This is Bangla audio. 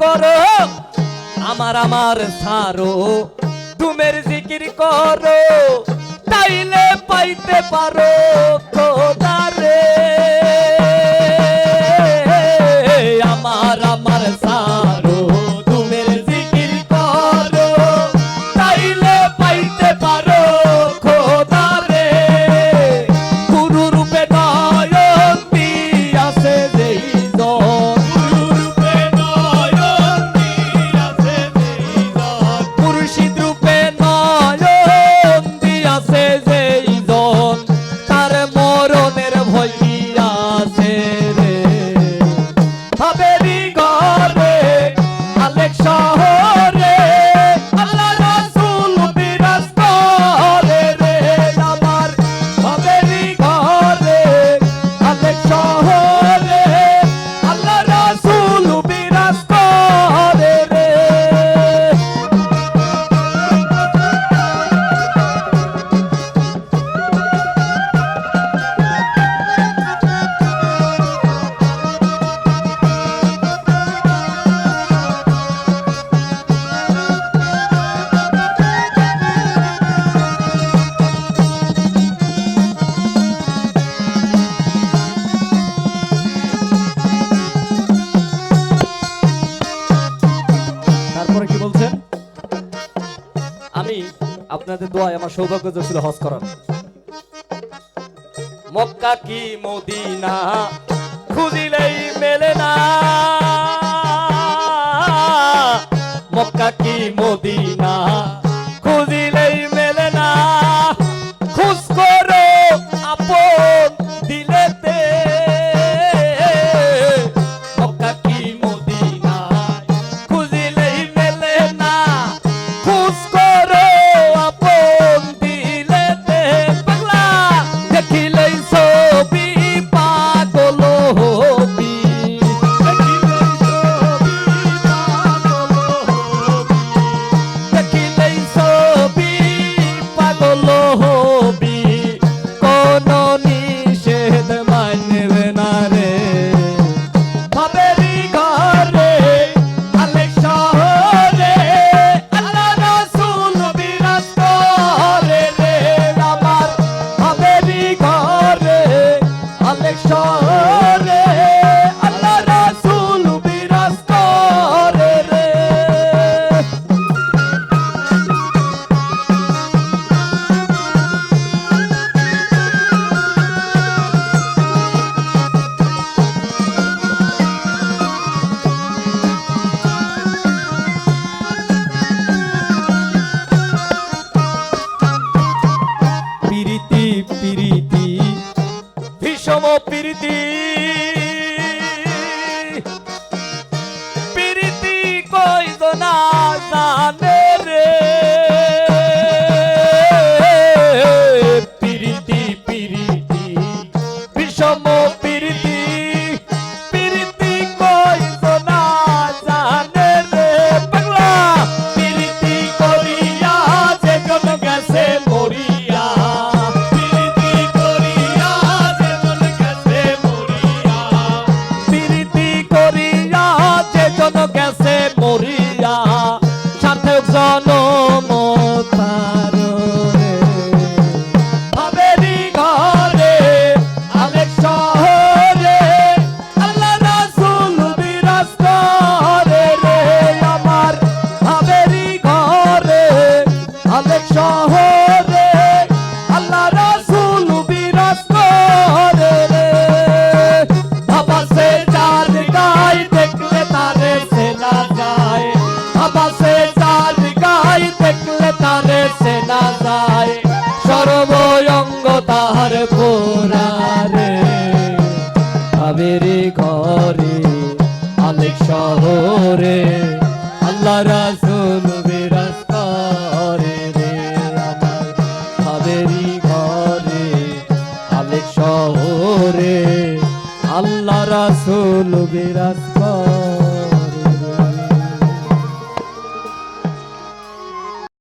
করো। আমার আমার সারো। তুমের জিকির করো। তাইলে পাইতে পারো খোদারে। আপনাদের দোয়ায় আমার সৌভাগ্য ছিল হজ করার। মক্কা কি মদিনা খুঁজিলেই মেলে না। সমপ্রীতি ঘরে আলেক শহরে আল্লাহ রাসুল